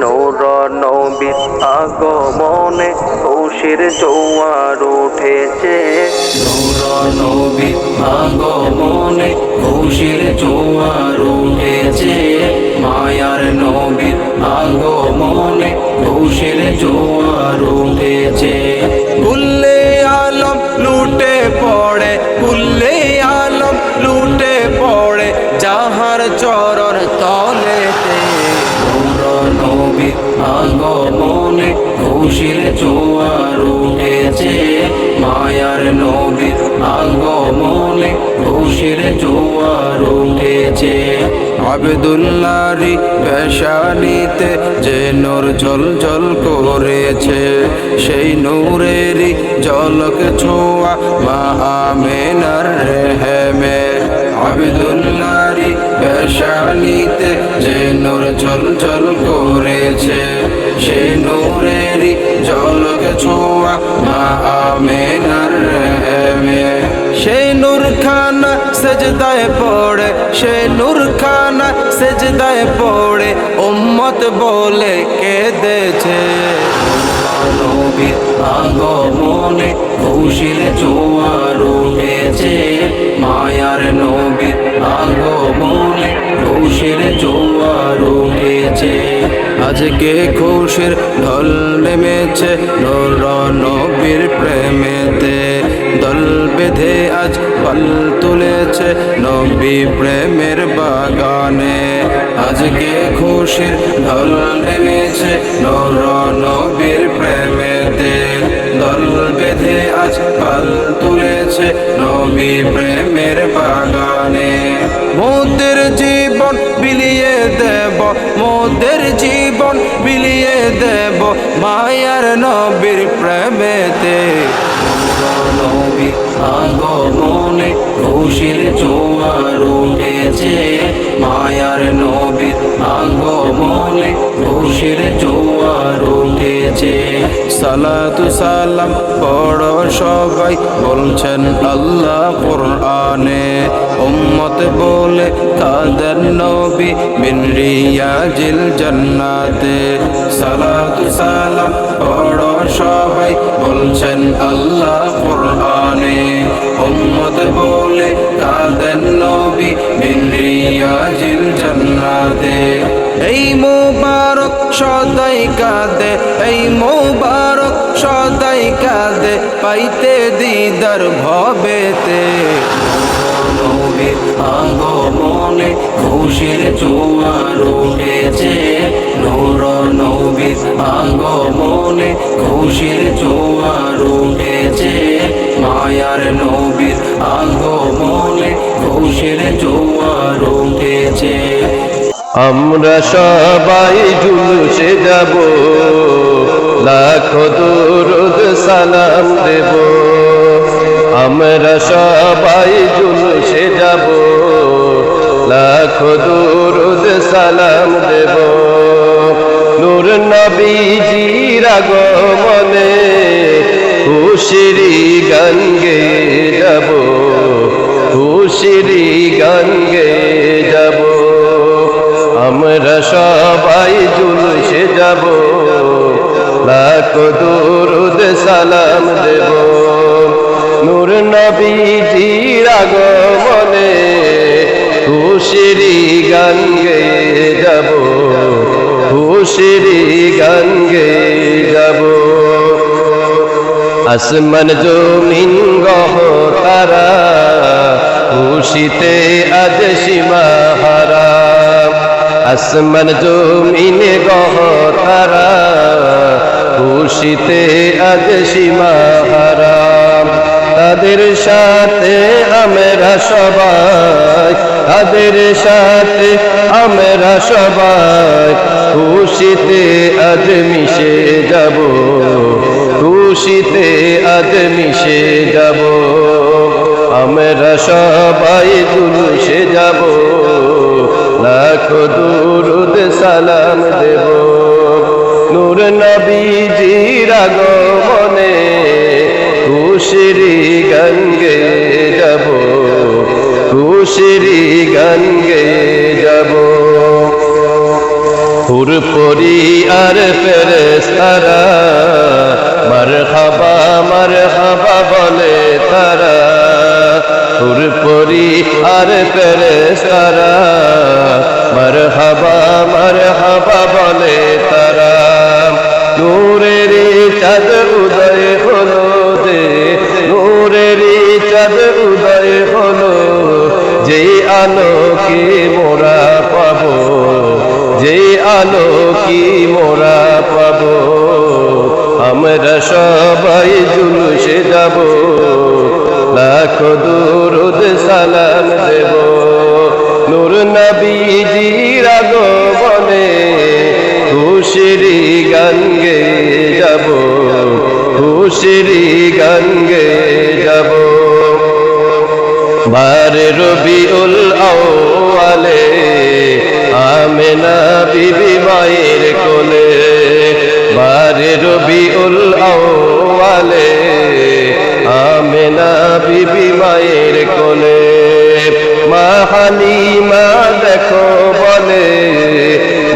নূর নবীর আগমনে খুশির জোয়ার উঠেছে। নৌর নবীর আগমনে কৌশির জোয়ার উঠেছে। মায়ার নবীর আগমনে খুশির জোয়ার উঠেছে। খুশির জোয়ার উঠেছে, মায়ার নবী আগমনে খুশির জোয়ার উঠেছে। আবদুল্লারি পেশানিতে যে নূর জল জল করেছে, সেই নূরেরই জলক ছোঁয়া মা আমেনার রেহেমে। আবদুল্লারি পেশানিতে যে নূর জল জল করেছে সেই নূরেরই জলক ছোঁয়া মা আমেনার রেহেমে। সেই নূর খানা সেজদায় পড়ে সেই নূর খানা সেজদায় পড়ে, উম্মত বলে কেঁদেছে। নবীর আগমনে খুশির জোয়ার উঠেছে। মায়ার নবীর আগমনে খুশির জোয়ার উঠেছে। আজকে খুশির ঢল নেমেছে নূর নবীর প্রেমেতে। দল বেঁধে আজ পাল তুলেছে নবী প্রেমের বাগানে। আজকে খুশির ঢল নেমেছে নবী প্রেমের বাগানে। মোদের জীবন বিলিয়ে দেব, মোদের জীবন বিলিয়ে দেব মায়ার নবীর প্রেমেতে। নবী আগমনে খুশির জোয়ার উঠেছে, মায়ার নবীর আগমনে খুশির জোয়ার উঠেছে। সালাতু সালাম পড়ো সবাই, বলছেন আল্লাহ কোরআনে। উম্মত বলে তাদের নবী বিন রিয়াজিল জান্নাতে। সালাতু সালাম পড়ো সবাই, বলছেন আল্লাহ কোরআনে। উম্মত বলে রিয়াজিল জান্নাতে। এই মোবারক সদাই কাঁদে, এই মোবারক সদাই কাঁদে, পাইতে দিদার ভবেতে। আগমনে খুশির জোয়ার উঠেছে নূর নবীর আগমনে খুশির জোয়ার উঠেছে মায়ার নবীর আগমনে খুশির জোয়ার উঠেছে আমরা সবাই জুলুসে যাব, লাখো দরুদ সালাম দেব। আমরা সবাই জুলুসে যাব, লাখো দরুদ সালাম দেব। নূর নবীজির আগমনে খুশিরি গান গেয়ে যাব, খুশিরি গান যাব। আমরা সবাই জুলুসে যাব, লাখ দরুদ সালাম দেব। নূর নবীজির আগমনে খুশিরি গান গেয়ে যাব, খুশিরি গান যাব আসমান জমিন গহ তারা, খুশিতে আজ সীমা হারা। আসমান জমিন গহ তারা, খুশিতে আজ সীমা হারা। তাদের সাথে আমরা সবাই, তাদের সাথে আমরা সবাই, খুশিতে আজ মিশে যাব। খুশিতে আজ মিশে যাব। আমরা সবাই জুলুসে যাব। লাখ দুরুদ সালাম দেব। নূর নবীজির আগমনে খুশিরি গান গেয়ে যাব। খুশিরি গান গেয়ে যাব। হুর পরি আর ফেরেস্তারা মার হাবা মার হাবা বলে তারা। পুরপুরি আর আর ফেরেস্তারা মার হাবা মার হাবা বলে তারা। নূরের যাব, লাখ দুরুদ সালাম দেব। নূর নবীজির আগমনে খুশিরি গান গে যাব, খুশিরি গান গে যাব। বারে রবিউল আওয়ালে আমেনা বিবি মায়ের কোলে, বারে রবিউল আওয়ালে আমেনা বিবি মায়ের কোলে। মা হালিমা দেখো বলে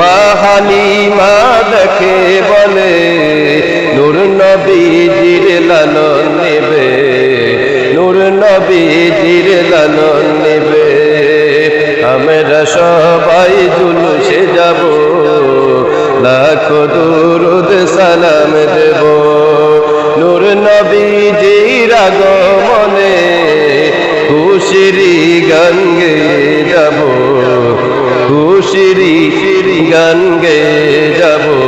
মা হালিমা দেখে বলে, নূর নবীজির লালন নেবে, নূর নবীজির লালন নেবে। আমরা সবাই জুলুসে যাব, লাখ দুরুদ সালাম দেব। নূর নবীজির আগমনে খুশিরি গান গে যাব খুশিরি গান গে যাব।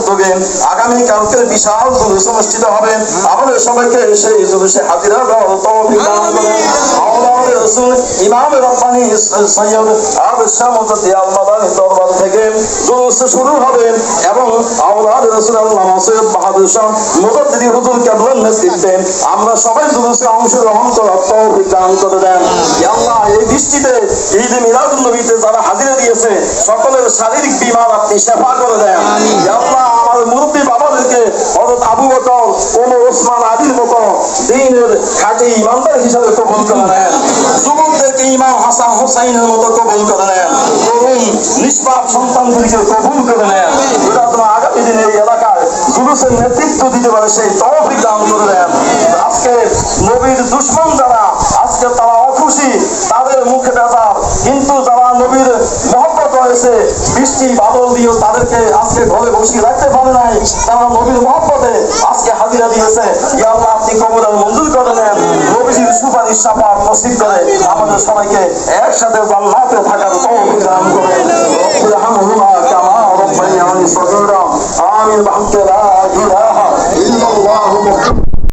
উদ্যোগে আগামী কালকের বিশাল জুলুস অনুষ্ঠিত হবে। আমাদের সবাইকে সেই জুলুসে হাজিরা ইমাম রব্বানি সৈয়দ দরবার থেকে জুলুস শুরু হবে এবং আওলাদ সৈয়দ বাহাদুর শাহ হুজুর নেতৃত্বে আমরা সবাই জুলুসে অংশগ্রহণ করার দান করে দেন। আল্লাহ, এই বৃষ্টিতে ঈদ মিলাদুল নবীতে যারা হাজিরা দিয়েছে, সকলের শারীরিক বিমার আপনি সেবা করে দেন। আল্লাহ আমার মুরব্বী বাবাদেরকে হযরত আবু বকর ওমর ওসমান আলীর মতো দিনের খাঁটি ইমানদার হিসাবে কবুল করে নেন। যুবকদেরকে ইমাম হাসান হোসাইনের মতো কবুল করে নেন তরুণ নিষ্পাপ সন্তানগুলিকে কবুল করে নেন। এটা তোমার আগামী দিনে এই এলাকায় জুলুসের নেতৃত্ব দিতে পারে, সেই তহবিল দান করে দেন আজকে নবীর দুশ্মন যারা, আজকে তারা অখুশি, তাদের মুখে ব্যথা। কিন্তু যারা নবীর চিল বাদল দিয়েও তাদেরকে আজকে ঘরে বসিয়ে রাখতে পারে নাই। তারা নবীর মহাপদে আজকে হাজিরা দিয়েছে। আপনি কবর মঞ্জুর করে নেন। নবীজির সুপারিশ সাপার নসিব করে আমাদের সবাইকে একসাথে জান্নাতে থাকার তৌফিক করে আমিন লা ইলাহা ইল্লাল্লাহু মুহাম্মাদ।